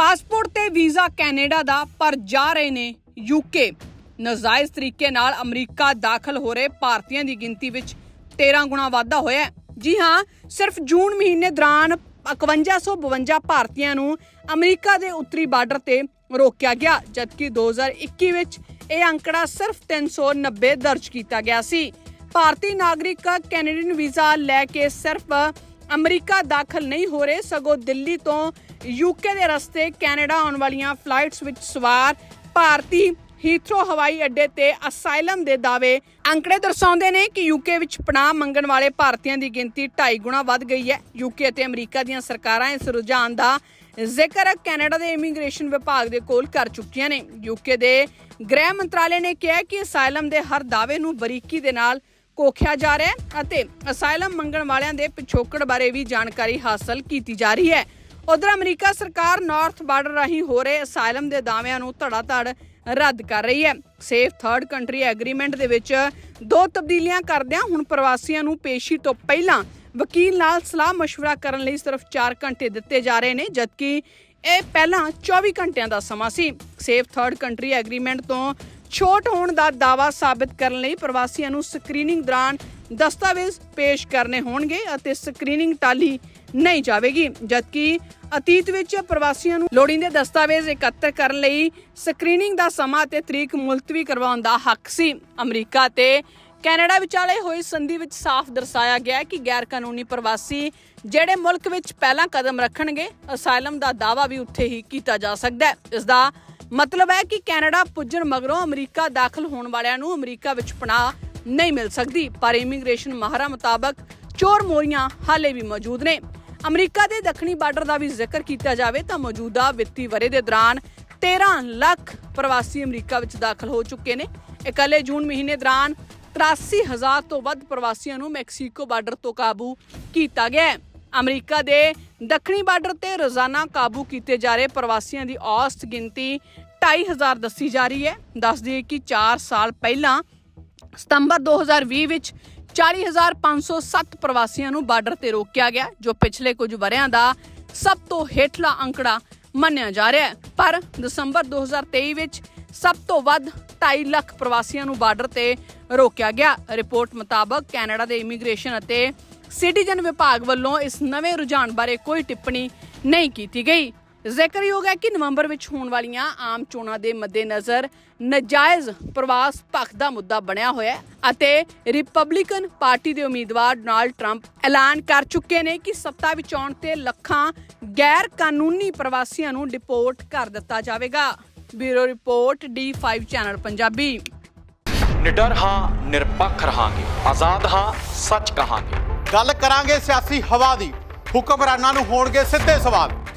Passport ਤੇ visa Canada ਦਾ, ਪਰ ਜਾ ਰਹੇ ਨੇ ਯੂਕੇ ਨਜਾਇਜ਼ ਤਰੀਕੇ ਨਾਲ ਅਮਰੀਕਾ ਦਾਖਲ ਹੋ ਰਹੇ ਭਾਰਤੀਆਂ ਦੀ ਗਿਣਤੀ ਵਿੱਚ 13 ਗੁਣਾ ਵਾਧਾ ਹੋਇਆ ਹੈ। ਜੀ ਹਾਂ, ਸਿਰਫ ਜੂਨ ਮਹੀਨੇ ਦੌਰਾਨ 5152 ਭਾਰਤੀਆਂ ਨੂੰ ਅਮਰੀਕਾ ਦੇ ਉੱਤਰੀ ਬਾਰਡਰ ਤੇ ਰੋਕਿਆ ਗਿਆ, ਜਦਕਿ 2021 ਵਿੱਚ ਇਹ ਅੰਕੜਾ ਸਿਰਫ 390 ਦਰਜ ਕੀਤਾ ਗਿਆ ਸੀ। ਭਾਰਤੀ ਨਾਗਰਿਕ ਕੈਨੇਡੀਅਨ ਵੀਜ਼ਾ ਲੈ ਕੇ ਸਿਰਫ ਅਮਰੀਕਾ ਦਾਖਲ ਨਹੀਂ ਹੋ ਰਹੇ, ਸਗੋਂ ਦਿੱਲੀ ਤੋਂ ਯੂਕੇ ਦੇ ਰਸਤੇ ਕੈਨੇਡਾ ਆਉਣ ਵਾਲੀਆਂ ਫਲਾਈਟਸ ਵਿੱਚ ਸਵਾਰ ਭਾਰਤੀ ਹੀਥਰੋ ਹਵਾਈ ਅੱਡੇ ਤੇ ਅਸਾਈਲਮ ਦੇ ਦਾਅਵੇ ਅੰਕੜੇ ਦਰਸਾਉਂਦੇ ਨੇ ਕਿ ਯੂਕੇ ਵਿੱਚ ਪਨਾਹ ਮੰਗਣ ਵਾਲੇ ਭਾਰਤੀਆਂ ਦੀ ਗਿਣਤੀ 2.5 ਗੁਣਾ ਵੱਧ ਗਈ ਹੈ। ਯੂਕੇ ਅਤੇ ਅਮਰੀਕਾ ਦੀਆਂ ਸਰਕਾਰਾਂ ਇਸ ਰੁਝਾਨ ਦਾ ਜ਼ਿਕਰ ਕੈਨੇਡਾ ਦੇ ਇਮੀਗ੍ਰੇਸ਼ਨ ਵਿਭਾਗ ਦੇ ਕੋਲ ਕਰ ਚੁੱਕੀਆਂ ਨੇ। ਯੂਕੇ ਦੇ ਗ੍ਰਹਿ ਮੰਤਰਾਲੇ ਨੇ ਕਿਹਾ ਕਿ ਅਸਾਈਲਮ ਦੇ ਹਰ ਦਾਅਵੇ ਨੂੰ ਬਰੀਕੀ ਦੇ ਨਾਲ ਕੋਖਿਆ ਜਾ ਰਿਹਾ ਹੈ ਅਤੇ ਅਸਾਈਲਮ ਮੰਗਣ ਵਾਲਿਆਂ ਦੇ ਪਿਛੋਕੜ ਬਾਰੇ ਵੀ ਜਾਣਕਾਰੀ ਹਾਸਲ ਕੀਤੀ ਜਾ ਰਹੀ ਹੈ। ਉਧਰ ਅਮਰੀਕਾ ਸਰਕਾਰ ਨਾਰਥ ਬਾਰਡਰ ਰਾਹੀਂ ਹੋ ਰਹੇ ਅਸਾਈਲਮ ਦੇ ਦਾਅਵਿਆਂ ਨੂੰ ਧੜਾਧੜ ਰੱਦ ਕਰ ਰਹੀ ਹੈ ਸੇਫ ਥਰਡ ਕੰਟਰੀ ਐਗਰੀਮੈਂਟ ਦੇ ਵਿੱਚ ਦੋ ਤਬਦੀਲੀਆਂ ਕਰਦਿਆਂ ਹੁਣ ਪ੍ਰਵਾਸੀਆਂ ਨੂੰ ਪੇਸ਼ੀ ਤੋਂ ਪਹਿਲਾਂ ਵਕੀਲ ਨਾਲ ਸਲਾਹ مشورہ ਕਰਨ ਲਈ ਸਿਰਫ 4 ਘੰਟੇ ਦਿੱਤੇ ਜਾ ਰਹੇ ਨੇ ਜਦਕਿ ਇਹ ਪਹਿਲਾਂ 24 ਘੰਟਿਆਂ ਦਾ ਸਮਾਂ ਸੀ ਸੇਫ ਥਰਡ ਕੰਟਰੀ ਐਗਰੀਮੈਂਟ ਤੋਂ ਛੋਟ ਹੋਣ ਦਾ ਦਾਅਵਾ ਸਾਬਤ ਕਰਨ ਲਈ ਪ੍ਰਵਾਸੀਆਂ ਨੂੰ ਸਕਰੀਨਿੰਗ ਦੌਰਾਨ ਦਸਤਾਵੇਜ਼ ਪੇਸ਼ ਕਰਨੇ ਹੋਣਗੇ ਅਤੇ ਸਕਰੀਨਿੰਗ ਟਾਲੀ ਨਹੀਂ ਜਾਵੇਗੀ, ਜਦਕਿ ਅਤੀਤ ਵਿੱਚ ਪ੍ਰਵਾਸੀਆਂ ਨੂੰ ਲੋੜੀਂਦੇ ਦਸਤਾਵੇਜ਼ ਇਕੱਤਰ ਕਰਨ ਲਈ ਸਕਰੀਨਿੰਗ ਦਾ ਸਮਾਂ ਅਤੇ ਤਰੀਕ ਮੁਲਤਵੀ ਕਰਵਾਉਣ ਦਾ ਹੱਕ ਸੀ। ਅਮਰੀਕਾ ਤੇ ਕੈਨੇਡਾ ਵਿਚਾਲੇ ਹੋਈ ਸੰਧੀ ਵਿੱਚ ਸਾਫ਼ ਦਰਸਾਇਆ ਗਿਆ ਹੈ ਕਿ ਗੈਰ ਕਾਨੂੰਨੀ ਪ੍ਰਵਾਸੀ ਜਿਹੜੇ ਮੁਲਕ ਵਿੱਚ ਪਹਿਲਾ ਕਦਮ ਰੱਖਣਗੇ, ਅਸਾਈਲਮ ਦਾ ਦਾਅਵਾ ਵੀ ਉੱਥੇ ਹੀ ਕੀਤਾ ਜਾ ਸਕਦਾ ਹੈ। ਇਸ ਦਾ ਮਤਲਬ ਹੈ ਕਿ ਕੈਨੇਡਾ ਪੁੱਜਣ ਮਗਰੋਂ ਅਮਰੀਕਾ ਦਾਖਲ ਹੋਣ ਵਾਲਿਆਂ ਨੂੰ ਅਮਰੀਕਾ ਵਿੱਚ ਪਨਾਹ ਨਹੀਂ ਮਿਲ ਸਕਦੀ, ਪਰ ਇਮੀਗ੍ਰੇਸ਼ਨ ਮਾਹਰਾਂ ਮੁਤਾਬਕ ਚੋਰ ਮੋਰੀਆਂ ਹਾਲੇ ਵੀ ਮੌਜੂਦ ਨੇ। ਅਮਰੀਕਾ ਦੇ ਦੱਖਣੀ ਬਾਰਡਰ ਦਾ ਵੀ ਜ਼ਿਕਰ ਕੀਤਾ ਜਾਵੇ ਤਾਂ ਮੌਜੂਦਾ ਵਿੱਤੀ ਵਰੇ ਦੇ ਦੌਰਾਨ 13 ਲੱਖ ਪ੍ਰਵਾਸੀ ਅਮਰੀਕਾ ਵਿੱਚ ਦਾਖਲ ਹੋ ਚੁੱਕੇ ਨੇ। ਇਕੱਲੇ ਜੂਨ ਮਹੀਨੇ ਦੌਰਾਨ 83000 ਤੋਂ ਵੱਧ ਪ੍ਰਵਾਸੀਆਂ ਨੂੰ ਮੈਕਸੀਕੋ ਬਾਰਡਰ ਤੋਂ ਕਾਬੂ ਕੀਤਾ ਗਿਆ ਹੈ। ਅਮਰੀਕਾ ਦੇ ਦੱਖਣੀ ਬਾਰਡਰ ਤੇ ਰੋਜ਼ਾਨਾ ਕਾਬੂ ਕੀਤੇ ਜਾ ਰਹੇ ਪ੍ਰਵਾਸੀਆਂ ਦੀ ਔਸਤ ਗਿਣਤੀ 2500 ਦੱਸੀ ਜਾ ਰਹੀ ਹੈ। ਦੱਸ ਦਈਏ ਕਿ 4 ਸਾਲ ਪਹਿਲਾਂ ਸਤੰਬਰ 2020 ਵਿੱਚ 40507 ਪ੍ਰਵਾਸੀਆਂ ਨੂੰ ਬਾਰਡਰ ਤੇ ਰੋਕਿਆ ਗਿਆ, ਜੋ ਪਿਛਲੇ ਕੁਝ ਵਰਿਆਂ ਦਾ ਸਭ ਤੋਂ ਹੇਠਲਾ ਅੰਕੜਾ ਮੰਨਿਆ ਜਾ ਰਿਹਾ ਹੈ। ਪਰ ਦਸੰਬਰ 2023 ਵਿੱਚ ਸਭ ਤੋਂ ਵੱਧ 2.5 ਲੱਖ ਪ੍ਰਵਾਸੀਆਂ ਨੂੰ ਬਾਰਡਰ ਤੇ ਰੋਕਿਆ ਗਿਆ। ਰਿਪੋਰਟ ਮੁਤਾਬਕ ਕੈਨੇਡਾ ਦੇ ਇਮੀਗ੍ਰੇਸ਼ਨ ਅਤੇ ਸਿਟੀਜ਼ਨ ਵਿਭਾਗ ਵੱਲੋਂ ਇਸ ਨਵੇਂ ਰੁਝਾਨ ਬਾਰੇ ਕੋਈ ਟਿੱਪਣੀ ਨਹੀਂ ਕੀਤੀ ਗਈ। ਜ਼ਿਕਰਯੋਗ ਹੈ ਕਿ ਨਵੰਬਰ ਵਿੱਚ ਹੋਣ ਵਾਲੀਆਂ ਆਮ ਚੋਣਾਂ ਦੇ ਮੱਦੇਨਜ਼ਰ ਨਜਾਇਜ਼ ਪ੍ਰਵਾਸ ਪੱਖ ਦਾ ਮੁੱਦਾ ਬਣਿਆ ਹੋਇਆ ਹੈ ਅਤੇ ਰਿਪਬਲਿਕਨ ਪਾਰਟੀ ਦੇ ਉਮੀਦਵਾਰ ਡੋਨਾਲਡ ਟਰੰਪ ਐਲਾਨ ਕਰ ਚੁੱਕੇ ਨੇ ਕਿ ਸੱਤਾ ਵਿੱਚ ਆਉਣ ਤੇ ਲੱਖਾਂ ਗੈਰ ਕਾਨੂੰਨੀ ਪ੍ਰਵਾਸੀਆਂ ਨੂੰ ਡਿਪੋਰਟ ਕਰ ਦਿੱਤਾ ਜਾਵੇਗਾ। Bureau report D5 channel Punjabi. ਨਿਡਰ ਹਾਂ ਨਿਰਪੱਖ ਰਹਾਂਗੇ। ਆਜ਼ਾਦ ਹਾਂ ਸੱਚ ਕਹਾਂਗੇ। ਗੱਲ ਕਰਾਂਗੇ ਸਿਆਸੀ ਹਵਾ ਦੀ। ਹੁਕਮਰਾਨਾਂ ਨੂੰ ਹੋਣਗੇ ਸਿੱਧੇ ਸਵਾਲ।